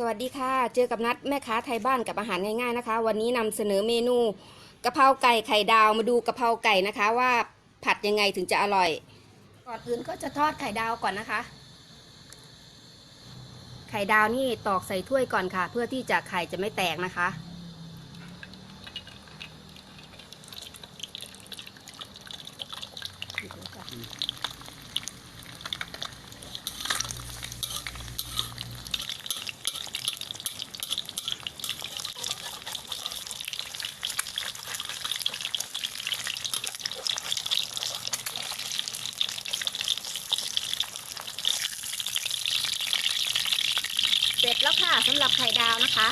สวัสดีค่ะ เจอกับนัดแม่ค้าไทยบ้านกับอาหารง่ายๆนะคะ วันนี้นำเสนอเมนูกะเพราไก่ไข่ดาวมาดูกะเพราไก่นะคะ ว่าผัดยังไงถึงจะอร่อย ก่อนอื่นก็จะทอดไข่ดาวก่อนนะคะ ไข่ดาวนี่ตอกใส่ถ้วยก่อนค่ะ เพื่อที่จะไข่จะไม่แตกนะคะ เสร็จแล้วค่ะสำหรับไข่ดาวนะคะ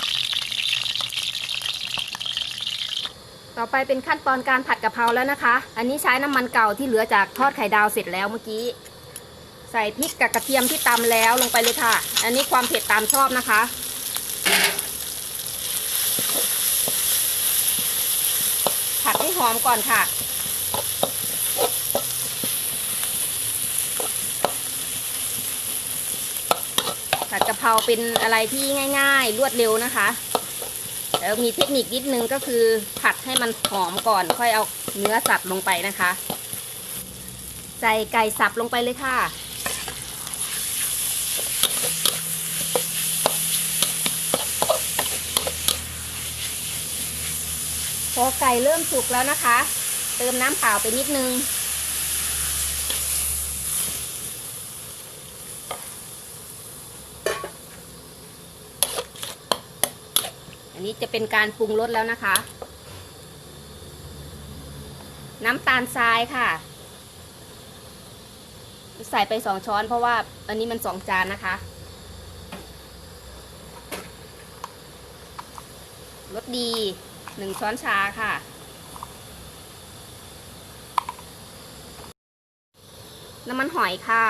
ต่อไปเป็นขั้นตอนการผัดกะเพราแล้วนะคะ อันนี้ใช้น้ำมันเก่าที่เหลือจากทอดไข่ดาวเสร็จแล้วเมื่อกี้ ใส่พริกกับกระเทียมที่ตำแล้วลงไปเลยค่ะ อันนี้ความเผ็ดตามชอบนะคะผัดให้หอมก่อนค่ะ ผัดกะเพราเป็นอะไรที่ง่าย ๆ รวดเร็วนะคะแล้วมีเทคนิคนิดนึงก็คือผัดให้มันหอมก่อน ค่อยเอาเนื้อสับลงไปนะคะ ใส่ไก่สับลงไปเลยค่ะพอไก่เริ่มสุกแล้วนะคะ เติมน้ำเปล่าไปนิดนึง อันนี้จะเป็นการปรุงรสแล้วนะคะ น้ำตาลทรายค่ะ ใส่ไปสองช้อนเพราะว่าอันนี้มันสองจานนะคะรสดีหนึ่งช้อนชาค่ะ น้ำมันหอยค่ะ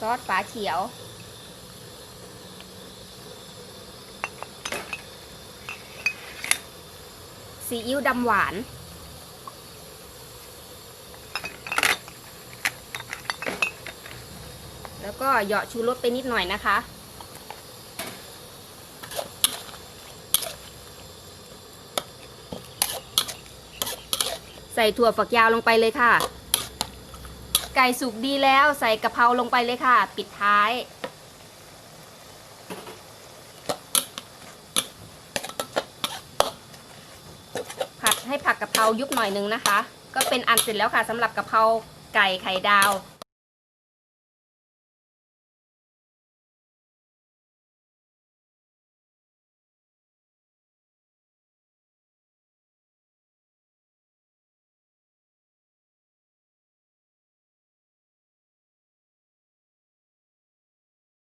ซอสฝาเขียว ซีอิ๊วดำหวาน แล้วก็เหยาะชูรสไปนิดหน่อยนะคะ ใส่ถั่วฝักยาวลงไปเลยค่ะ ไก่สุกดีแล้วใส่กะเพราลงไปเลยค่ะ ปิดท้าย ผัดให้ผักกะเพรายุบหน่อยนึงนะคะ ก็เป็นอันเสร็จแล้วค่ะสำหรับกะเพราไก่ไข่ดาว